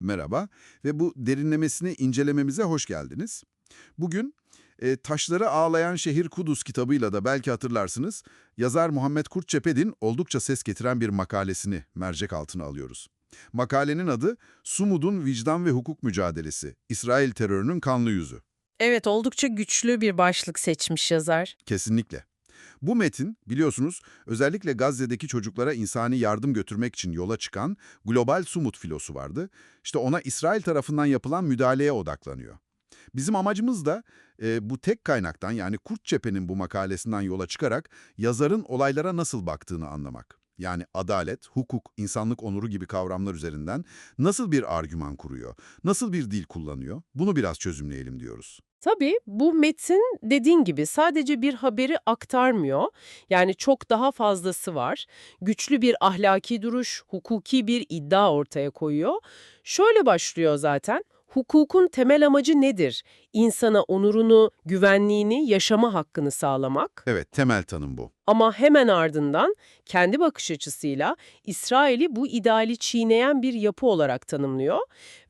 Merhaba ve bu derinlemesine incelememize hoş geldiniz. Bugün e, Taşları Ağlayan Şehir Kudüs kitabıyla da belki hatırlarsınız, yazar Muhammed Kurtçepedin oldukça ses getiren bir makalesini mercek altına alıyoruz. Makalenin adı Sumud'un Vicdan ve Hukuk Mücadelesi, İsrail Terörünün Kanlı Yüzü. Evet, oldukça güçlü bir başlık seçmiş yazar. Kesinlikle. Bu metin biliyorsunuz özellikle Gazze'deki çocuklara insani yardım götürmek için yola çıkan global Sumut filosu vardı. İşte ona İsrail tarafından yapılan müdahaleye odaklanıyor. Bizim amacımız da e, bu tek kaynaktan yani Kurtçepe'nin bu makalesinden yola çıkarak yazarın olaylara nasıl baktığını anlamak. Yani adalet, hukuk, insanlık onuru gibi kavramlar üzerinden nasıl bir argüman kuruyor, nasıl bir dil kullanıyor bunu biraz çözümleyelim diyoruz. Tabii bu metin dediğin gibi sadece bir haberi aktarmıyor. Yani çok daha fazlası var. Güçlü bir ahlaki duruş, hukuki bir iddia ortaya koyuyor. Şöyle başlıyor zaten. Hukukun temel amacı nedir? İnsana onurunu, güvenliğini, yaşama hakkını sağlamak. Evet, temel tanım bu. Ama hemen ardından kendi bakış açısıyla İsrail'i bu ideali çiğneyen bir yapı olarak tanımlıyor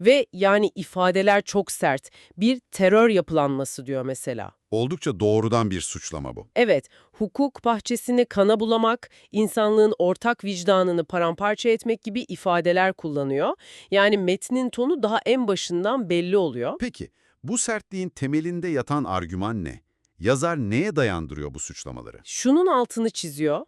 ve yani ifadeler çok sert. Bir terör yapılanması diyor mesela. Oldukça doğrudan bir suçlama bu. Evet, hukuk bahçesini kana bulamak, insanlığın ortak vicdanını paramparça etmek gibi ifadeler kullanıyor. Yani metnin tonu daha en başından belli oluyor. Peki, bu sertliğin temelinde yatan argüman ne? Yazar neye dayandırıyor bu suçlamaları? Şunun altını çiziyor.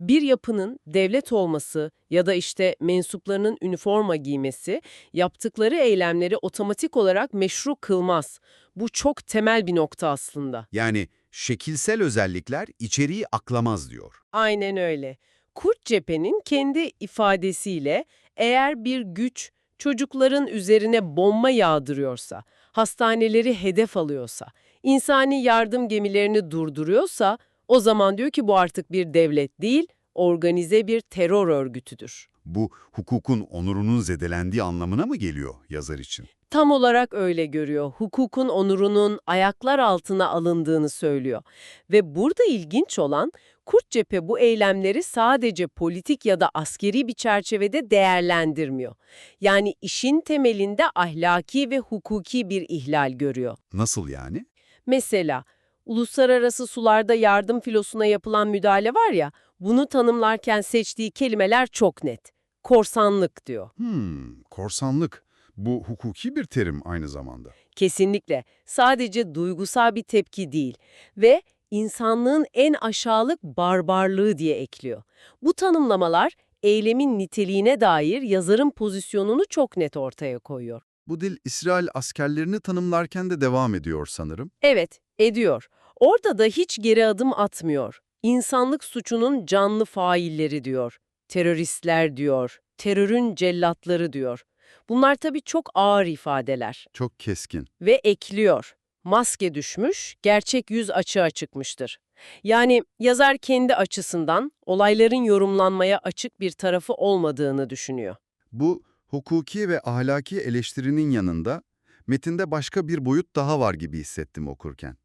Bir yapının devlet olması ya da işte mensuplarının üniforma giymesi yaptıkları eylemleri otomatik olarak meşru kılmaz. Bu çok temel bir nokta aslında. Yani şekilsel özellikler içeriği aklamaz diyor. Aynen öyle. Kurt cephenin kendi ifadesiyle eğer bir güç çocukların üzerine bomba yağdırıyorsa, hastaneleri hedef alıyorsa, insani yardım gemilerini durduruyorsa o zaman diyor ki bu artık bir devlet değil, organize bir terör örgütüdür. Bu hukukun onurunun zedelendiği anlamına mı geliyor yazar için? Tam olarak öyle görüyor. Hukukun onurunun ayaklar altına alındığını söylüyor. Ve burada ilginç olan Kurt cephe bu eylemleri sadece politik ya da askeri bir çerçevede değerlendirmiyor. Yani işin temelinde ahlaki ve hukuki bir ihlal görüyor. Nasıl yani? Mesela uluslararası sularda yardım filosuna yapılan müdahale var ya, bunu tanımlarken seçtiği kelimeler çok net. Korsanlık diyor. Hmm, korsanlık. Bu hukuki bir terim aynı zamanda. Kesinlikle. Sadece duygusal bir tepki değil ve insanlığın en aşağılık barbarlığı diye ekliyor. Bu tanımlamalar eylemin niteliğine dair yazarın pozisyonunu çok net ortaya koyuyor. Bu dil İsrail askerlerini tanımlarken de devam ediyor sanırım. Evet, ediyor. Orada da hiç geri adım atmıyor. İnsanlık suçunun canlı failleri diyor. Teröristler diyor. Terörün cellatları diyor. Bunlar tabii çok ağır ifadeler. Çok keskin. Ve ekliyor. Maske düşmüş, gerçek yüz açığa çıkmıştır. Yani yazar kendi açısından olayların yorumlanmaya açık bir tarafı olmadığını düşünüyor. Bu hukuki ve ahlaki eleştirinin yanında metinde başka bir boyut daha var gibi hissettim okurken.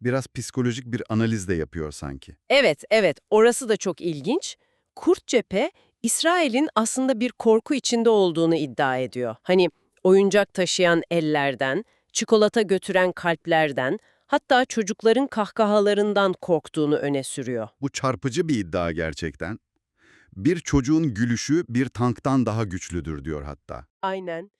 Biraz psikolojik bir analiz de yapıyor sanki. Evet, evet, orası da çok ilginç. Kurt cephe, İsrail'in aslında bir korku içinde olduğunu iddia ediyor. Hani oyuncak taşıyan ellerden, çikolata götüren kalplerden, hatta çocukların kahkahalarından korktuğunu öne sürüyor. Bu çarpıcı bir iddia gerçekten. Bir çocuğun gülüşü bir tanktan daha güçlüdür diyor hatta. Aynen.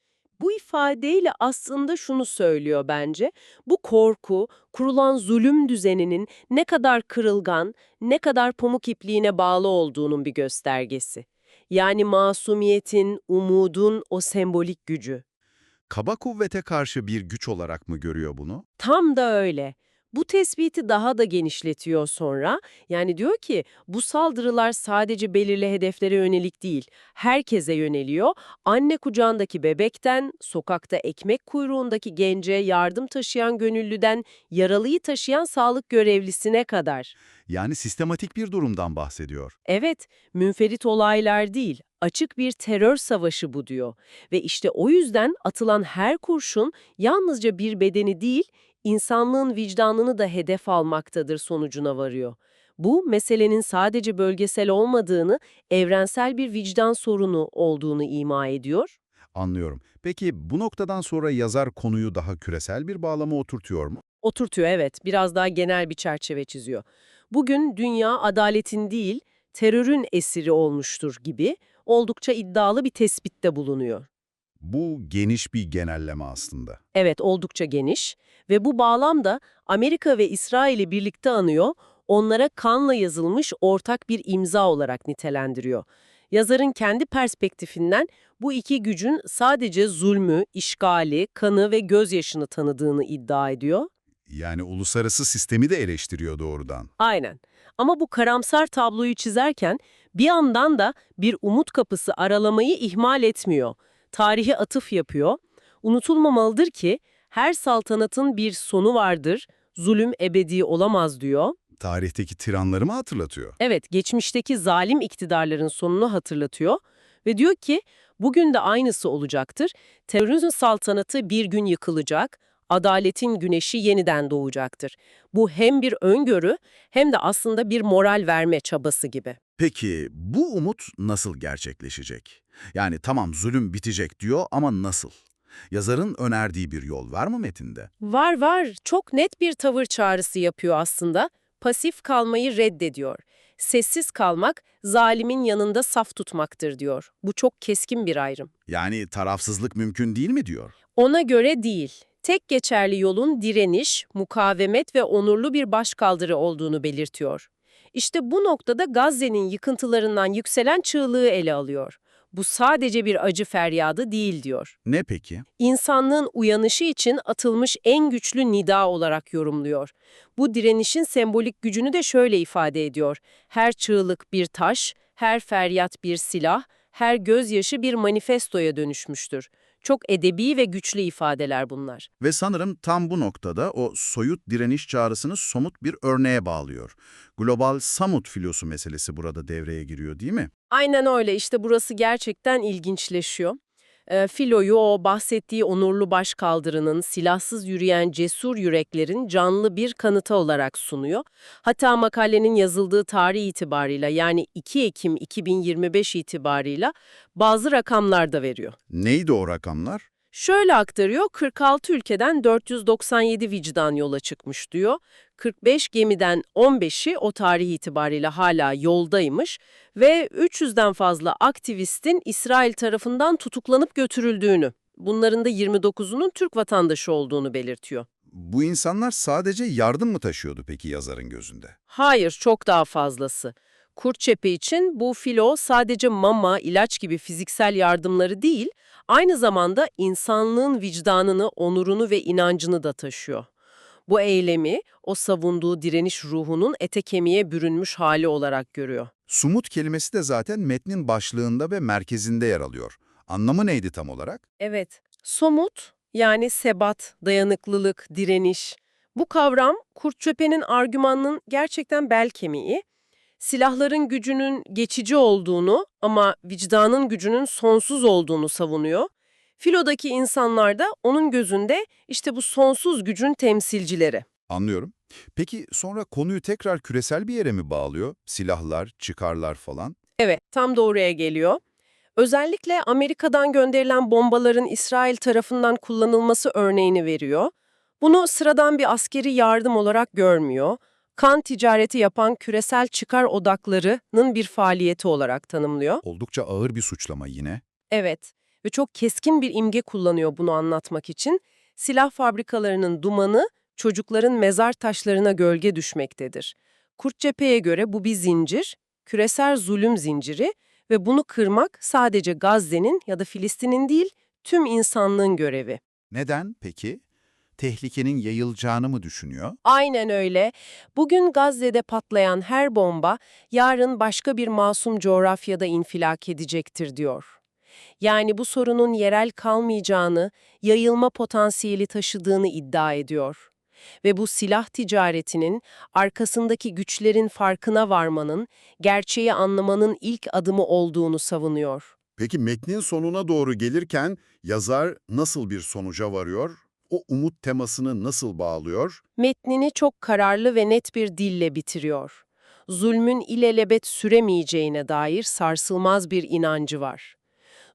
Bu ifadeyle aslında şunu söylüyor bence. Bu korku, kurulan zulüm düzeninin ne kadar kırılgan, ne kadar pamuk ipliğine bağlı olduğunun bir göstergesi. Yani masumiyetin, umudun o sembolik gücü. Kaba kuvvete karşı bir güç olarak mı görüyor bunu? Tam da öyle. Bu tespiti daha da genişletiyor sonra. Yani diyor ki bu saldırılar sadece belirli hedeflere yönelik değil, herkese yöneliyor. Anne kucağındaki bebekten, sokakta ekmek kuyruğundaki gence, yardım taşıyan gönüllüden, yaralıyı taşıyan sağlık görevlisine kadar. Yani sistematik bir durumdan bahsediyor. Evet, münferit olaylar değil, açık bir terör savaşı bu diyor. Ve işte o yüzden atılan her kurşun yalnızca bir bedeni değil, insanlığın vicdanını da hedef almaktadır sonucuna varıyor. Bu, meselenin sadece bölgesel olmadığını, evrensel bir vicdan sorunu olduğunu ima ediyor. Anlıyorum. Peki bu noktadan sonra yazar konuyu daha küresel bir bağlama oturtuyor mu? Oturtuyor evet, biraz daha genel bir çerçeve çiziyor. Bugün dünya adaletin değil, terörün esiri olmuştur gibi oldukça iddialı bir tespitte bulunuyor. Bu geniş bir genelleme aslında. Evet, oldukça geniş ve bu bağlamda Amerika ve İsrail'i birlikte anıyor, onlara kanla yazılmış ortak bir imza olarak nitelendiriyor. Yazarın kendi perspektifinden bu iki gücün sadece zulmü, işgali, kanı ve gözyaşını tanıdığını iddia ediyor. Yani uluslararası sistemi de eleştiriyor doğrudan. Aynen. Ama bu karamsar tabloyu çizerken bir yandan da bir umut kapısı aralamayı ihmal etmiyor. Tarihe atıf yapıyor. Unutulmamalıdır ki her saltanatın bir sonu vardır, zulüm ebedi olamaz diyor. Tarihteki tiranları mı hatırlatıyor? Evet, geçmişteki zalim iktidarların sonunu hatırlatıyor ve diyor ki bugün de aynısı olacaktır. Terörizm saltanatı bir gün yıkılacak, adaletin güneşi yeniden doğacaktır. Bu hem bir öngörü hem de aslında bir moral verme çabası gibi. Peki bu umut nasıl gerçekleşecek? Yani tamam zulüm bitecek diyor ama nasıl? Yazarın önerdiği bir yol var mı metinde? Var var, çok net bir tavır çağrısı yapıyor aslında. Pasif kalmayı reddediyor. Sessiz kalmak, zalimin yanında saf tutmaktır diyor. Bu çok keskin bir ayrım. Yani tarafsızlık mümkün değil mi diyor? Ona göre değil. Tek geçerli yolun direniş, mukavemet ve onurlu bir başkaldırı olduğunu belirtiyor. İşte bu noktada Gazze'nin yıkıntılarından yükselen çığlığı ele alıyor. Bu sadece bir acı feryadı değil diyor. Ne peki? İnsanlığın uyanışı için atılmış en güçlü nida olarak yorumluyor. Bu direnişin sembolik gücünü de şöyle ifade ediyor. Her çığlık bir taş, her feryat bir silah, her gözyaşı bir manifestoya dönüşmüştür. Çok edebi ve güçlü ifadeler bunlar. Ve sanırım tam bu noktada o soyut direniş çağrısını somut bir örneğe bağlıyor. Global samut filosu meselesi burada devreye giriyor değil mi? Aynen öyle. İşte burası gerçekten ilginçleşiyor. Ee, Filo'yu o bahsettiği onurlu başkaldırının, silahsız yürüyen cesur yüreklerin canlı bir kanıtı olarak sunuyor. Hatta makalenin yazıldığı tarih itibarıyla yani 2 Ekim 2025 itibarıyla bazı rakamlar da veriyor. Neydi o rakamlar? Şöyle aktarıyor, 46 ülkeden 497 vicdan yola çıkmış diyor. 45 gemiden 15'i o tarih itibariyle hala yoldaymış ve 300'den fazla aktivistin İsrail tarafından tutuklanıp götürüldüğünü, bunların da 29'unun Türk vatandaşı olduğunu belirtiyor. Bu insanlar sadece yardım mı taşıyordu peki yazarın gözünde? Hayır, çok daha fazlası. Kurtçepe için bu filo sadece mama, ilaç gibi fiziksel yardımları değil, aynı zamanda insanlığın vicdanını, onurunu ve inancını da taşıyor. Bu eylemi, o savunduğu direniş ruhunun ete kemiğe bürünmüş hali olarak görüyor. Sumut kelimesi de zaten metnin başlığında ve merkezinde yer alıyor. Anlamı neydi tam olarak? Evet. Somut, yani sebat, dayanıklılık, direniş. Bu kavram, Kurtçöpe'nin argümanının gerçekten bel kemiği. Silahların gücünün geçici olduğunu ama vicdanın gücünün sonsuz olduğunu savunuyor. Filodaki insanlar da onun gözünde işte bu sonsuz gücün temsilcileri. Anlıyorum. Peki sonra konuyu tekrar küresel bir yere mi bağlıyor? Silahlar, çıkarlar falan? Evet, tam doğruya geliyor. Özellikle Amerika'dan gönderilen bombaların İsrail tarafından kullanılması örneğini veriyor. Bunu sıradan bir askeri yardım olarak görmüyor. Kan ticareti yapan küresel çıkar odaklarının bir faaliyeti olarak tanımlıyor. Oldukça ağır bir suçlama yine. Evet ve çok keskin bir imge kullanıyor bunu anlatmak için. Silah fabrikalarının dumanı çocukların mezar taşlarına gölge düşmektedir. Kurt Cephe'ye göre bu bir zincir, küresel zulüm zinciri ve bunu kırmak sadece Gazze'nin ya da Filistin'in değil, tüm insanlığın görevi. Neden peki? Tehlikenin yayılacağını mı düşünüyor? Aynen öyle. Bugün Gazze'de patlayan her bomba yarın başka bir masum coğrafyada infilak edecektir diyor. Yani bu sorunun yerel kalmayacağını, yayılma potansiyeli taşıdığını iddia ediyor. Ve bu silah ticaretinin arkasındaki güçlerin farkına varmanın, gerçeği anlamanın ilk adımı olduğunu savunuyor. Peki metnin sonuna doğru gelirken yazar nasıl bir sonuca varıyor? O umut temasını nasıl bağlıyor? Metnini çok kararlı ve net bir dille bitiriyor. Zulmün ilelebet süremeyeceğine dair sarsılmaz bir inancı var.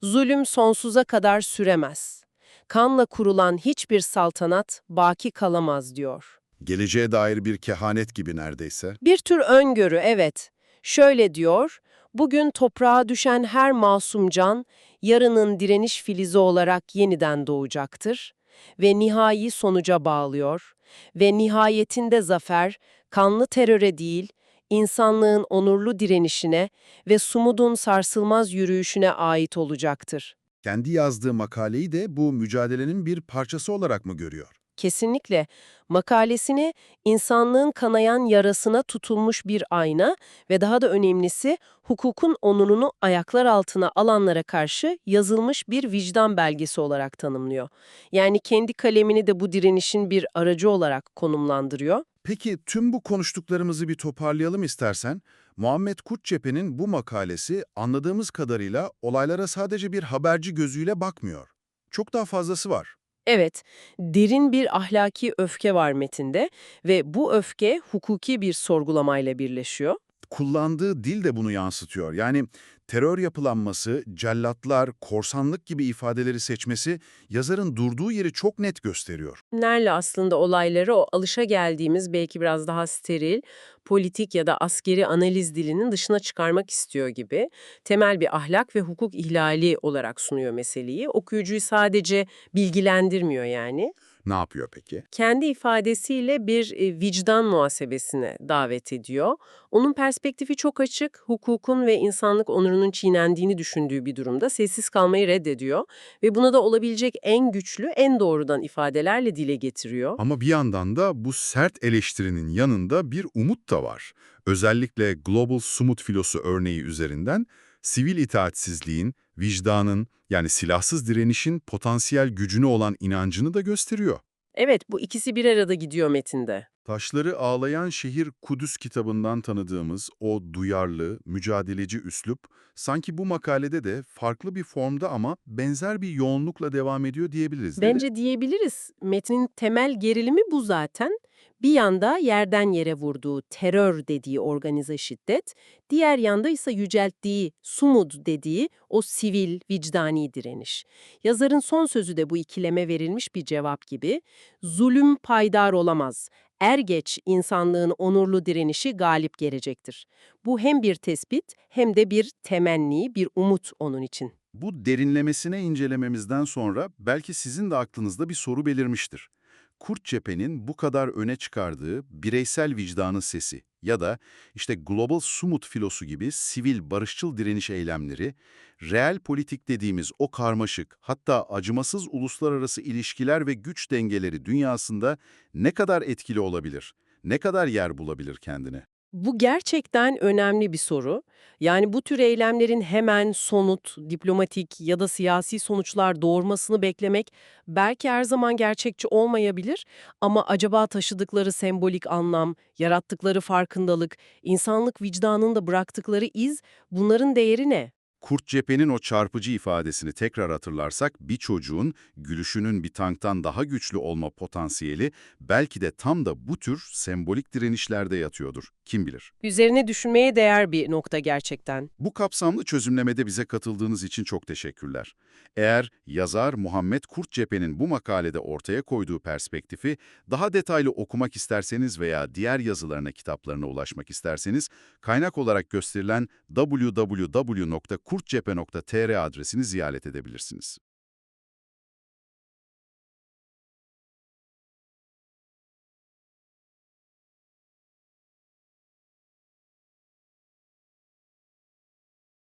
Zulüm sonsuza kadar süremez. Kanla kurulan hiçbir saltanat baki kalamaz diyor. Geleceğe dair bir kehanet gibi neredeyse. Bir tür öngörü, evet. Şöyle diyor, bugün toprağa düşen her masum can, yarının direniş filizi olarak yeniden doğacaktır ve nihai sonuca bağlıyor ve nihayetinde zafer, kanlı teröre değil, insanlığın onurlu direnişine ve sumudun sarsılmaz yürüyüşüne ait olacaktır. Kendi yazdığı makaleyi de bu mücadelenin bir parçası olarak mı görüyor? Kesinlikle makalesini insanlığın kanayan yarasına tutulmuş bir ayna ve daha da önemlisi hukukun onurunu ayaklar altına alanlara karşı yazılmış bir vicdan belgesi olarak tanımlıyor. Yani kendi kalemini de bu direnişin bir aracı olarak konumlandırıyor. Peki tüm bu konuştuklarımızı bir toparlayalım istersen. Muhammed Kurtçepe'nin bu makalesi anladığımız kadarıyla olaylara sadece bir haberci gözüyle bakmıyor. Çok daha fazlası var. Evet, derin bir ahlaki öfke var metinde ve bu öfke hukuki bir sorgulamayla birleşiyor. Kullandığı dil de bunu yansıtıyor. Yani terör yapılanması, cellatlar, korsanlık gibi ifadeleri seçmesi yazarın durduğu yeri çok net gösteriyor. Nerle aslında olayları o alışa geldiğimiz belki biraz daha steril, politik ya da askeri analiz dilinin dışına çıkarmak istiyor gibi temel bir ahlak ve hukuk ihlali olarak sunuyor meseleyi. Okuyucuyu sadece bilgilendirmiyor yani. Ne yapıyor peki? Kendi ifadesiyle bir vicdan muhasebesine davet ediyor. Onun perspektifi çok açık, hukukun ve insanlık onurunun çiğnendiğini düşündüğü bir durumda sessiz kalmayı reddediyor ve buna da olabilecek en güçlü, en doğrudan ifadelerle dile getiriyor. Ama bir yandan da bu sert eleştirinin yanında bir umut da var. Özellikle Global Sumut filosu örneği üzerinden sivil itaatsizliğin, vicdanın yani silahsız direnişin potansiyel gücüne olan inancını da gösteriyor. Evet, bu ikisi bir arada gidiyor metinde. Taşları Ağlayan Şehir Kudüs kitabından tanıdığımız o duyarlı, mücadeleci üslup, sanki bu makalede de farklı bir formda ama benzer bir yoğunlukla devam ediyor diyebiliriz. Bence diyebiliriz. Metnin temel gerilimi bu zaten. Bir yanda yerden yere vurduğu terör dediği organize şiddet, diğer yanda ise yücelttiği sumud dediği o sivil, vicdani direniş. Yazarın son sözü de bu ikileme verilmiş bir cevap gibi. Zulüm paydar olamaz. Er geç insanlığın onurlu direnişi galip gelecektir. Bu hem bir tespit hem de bir temenni, bir umut onun için. Bu derinlemesine incelememizden sonra belki sizin de aklınızda bir soru belirmiştir. Kurt Cephe'nin bu kadar öne çıkardığı bireysel vicdanın sesi ya da işte Global Sumut filosu gibi sivil barışçıl direniş eylemleri, reel politik dediğimiz o karmaşık hatta acımasız uluslararası ilişkiler ve güç dengeleri dünyasında ne kadar etkili olabilir, ne kadar yer bulabilir kendine? Bu gerçekten önemli bir soru. Yani bu tür eylemlerin hemen somut, diplomatik ya da siyasi sonuçlar doğurmasını beklemek belki her zaman gerçekçi olmayabilir ama acaba taşıdıkları sembolik anlam, yarattıkları farkındalık, insanlık vicdanında bıraktıkları iz bunların değeri ne? Kurt Cephe'nin o çarpıcı ifadesini tekrar hatırlarsak bir çocuğun gülüşünün bir tanktan daha güçlü olma potansiyeli belki de tam da bu tür sembolik direnişlerde yatıyordur. Kim bilir? Üzerine düşünmeye değer bir nokta gerçekten. Bu kapsamlı çözümlemede bize katıldığınız için çok teşekkürler. Eğer yazar Muhammed Kurt Cephe'nin bu makalede ortaya koyduğu perspektifi daha detaylı okumak isterseniz veya diğer yazılarına, kitaplarına ulaşmak isterseniz, kaynak olarak gösterilen www.kurtcephe.tr adresini ziyaret edebilirsiniz.